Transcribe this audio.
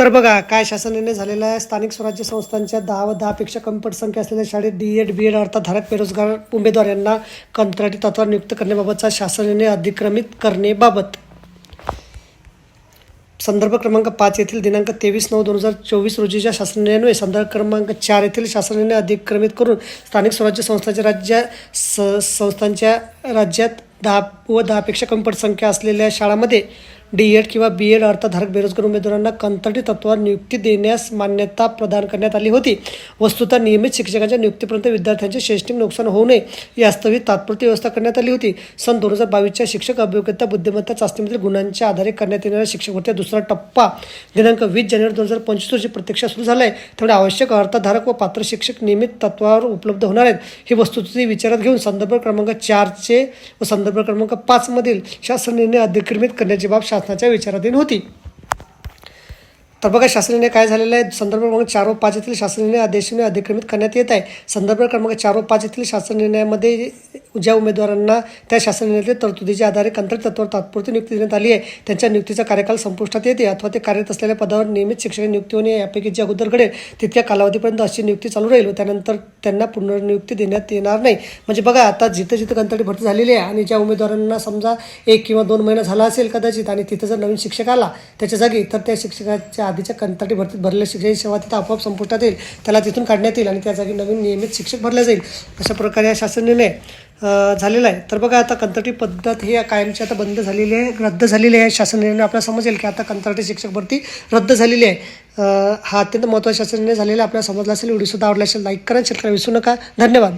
तर बघा काय शासनाने झालेलं आहे? स्थानिक स्वराज्य संस्थांच्या दहा व दहापेक्षा कमी पटसंख्या असलेल्या शाळेत डी एड बी एड अर्थात धारक बेरोजगार उमेदवार यांना कंत्राटी तत्वावर नियुक्त करण्याबाबतचा शासनाने अधिक्रमित करणेबाबत. संदर्भ क्रमांक पाच येथील दिनांक तेवीस नऊ दोन हजार चोवीस रोजीच्या शासनाने संदर्भ क्रमांक चार येथील शासनाने अधिक्रमित करून स्थानिक स्वराज्य संस्थांच्या राज्य स संस्थांच्या राज्यात दहा व दहापेक्षा कमी पटसंख्या असलेल्या शाळांमध्ये डी एड किंवा बी एड अर्थधारक बेरोजगार उमेदवारांना कंत्राटी तत्वावर नियुक्ती देण्यास मान्यता प्रदान करण्यात आली होती. वस्तुतः नियमित शिक्षकांच्या नियुक्तीपर्यंत विद्यार्थ्यांचे शैक्षणिक नुकसान होऊ नये यास्तवी तात्पुरती व्यवस्था करण्यात आली होती. सन दोन हजार बावीसच्या शिक्षक अभियोग्यता बुद्धिमत्ता चाचणीमधील गुणांच्या आधारे करण्यात येणाऱ्या शिक्षक भरतीचा दुसरा टप्पा दिनांक वीस जानेवारी दोन हजार पंचवीस रोजी प्रत्यक्ष सुरू झाला आहे त्यामुळे आवश्यक अर्थधारक व पात्र शिक्षक नियमित तत्वावर उपलब्ध होणार आहेत. ही वस्तुस्थिती विचारात घेऊन संदर्भ क्रमांक चारचे व संदर्भ क्रमांक पाचमधील शासन निर्णय अधिक्रमित करण्याची बाब शासनाच्या विचाराधीन होती. तर बघा शासनाने काय झालेलं आहे? संदर्भ क्रमांक चार व पाच येथील शासन निर्णय अधिक्रमित करण्यात येत आहे. संदर्भ क्रमांक चार व पाच येथील शासन निर्णयामध्ये ज्या उमेदवारांना त्या शासन निर्णयातील तरतुदीच्या आधारे कंत्राट तत्वावर तात्पुरती नियुक्ती देण्यात आली आहे त्यांच्या नियुक्तीचा कार्यकाल संपुष्टात येते अथवा ते कार्यरत असलेल्या पदावर नियमित शिक्षक नियुक्ती होणे यापैकी जे अगोदर घडेल तितक्या कालावधीपर्यंत अशी नियुक्ती चालू राहील व त्यानंतर त्यांना पुनर्नियुक्ती देण्यात येणार नाही. म्हणजे बघा आता जिथं जिथं कंत्राटी भरती झालेली आहे आणि ज्या उमेदवारांना समजा एक किंवा दोन महिना झाला असेल कदाचित आणि तिथं जर नवीन शिक्षक आला त्याच्या जागी तर त्या शिक्षकाच्या आधीच्या कंत्राटी भरतीत भरलेल्या शिक्षक सेवा तिथं आपोआप संपुष्टात येईल त्याला तिथून काढण्यात येईल आणि त्या जागी नवीन नियमित शिक्षक भरला जाईल अशा प्रकारे हा शासन निर्णय झालेला आहे. तर बघा आता कंत्राटी पद्धत ही कायमची आता बंद झालेली आहे रद्द झालेली आहे. शासन निर्णय आपल्याला समजेल की आता कंत्राटी शिक्षक भरती रद्द झालेली आहे. हा अत्यंत महत्त्वाचा शासन निर्णय झालेला आहे. आपल्याला समजला असेल व्हिडिओसुद्धा आवडला असेल लाईक करा शेअर करा. विसरू नका. धन्यवाद.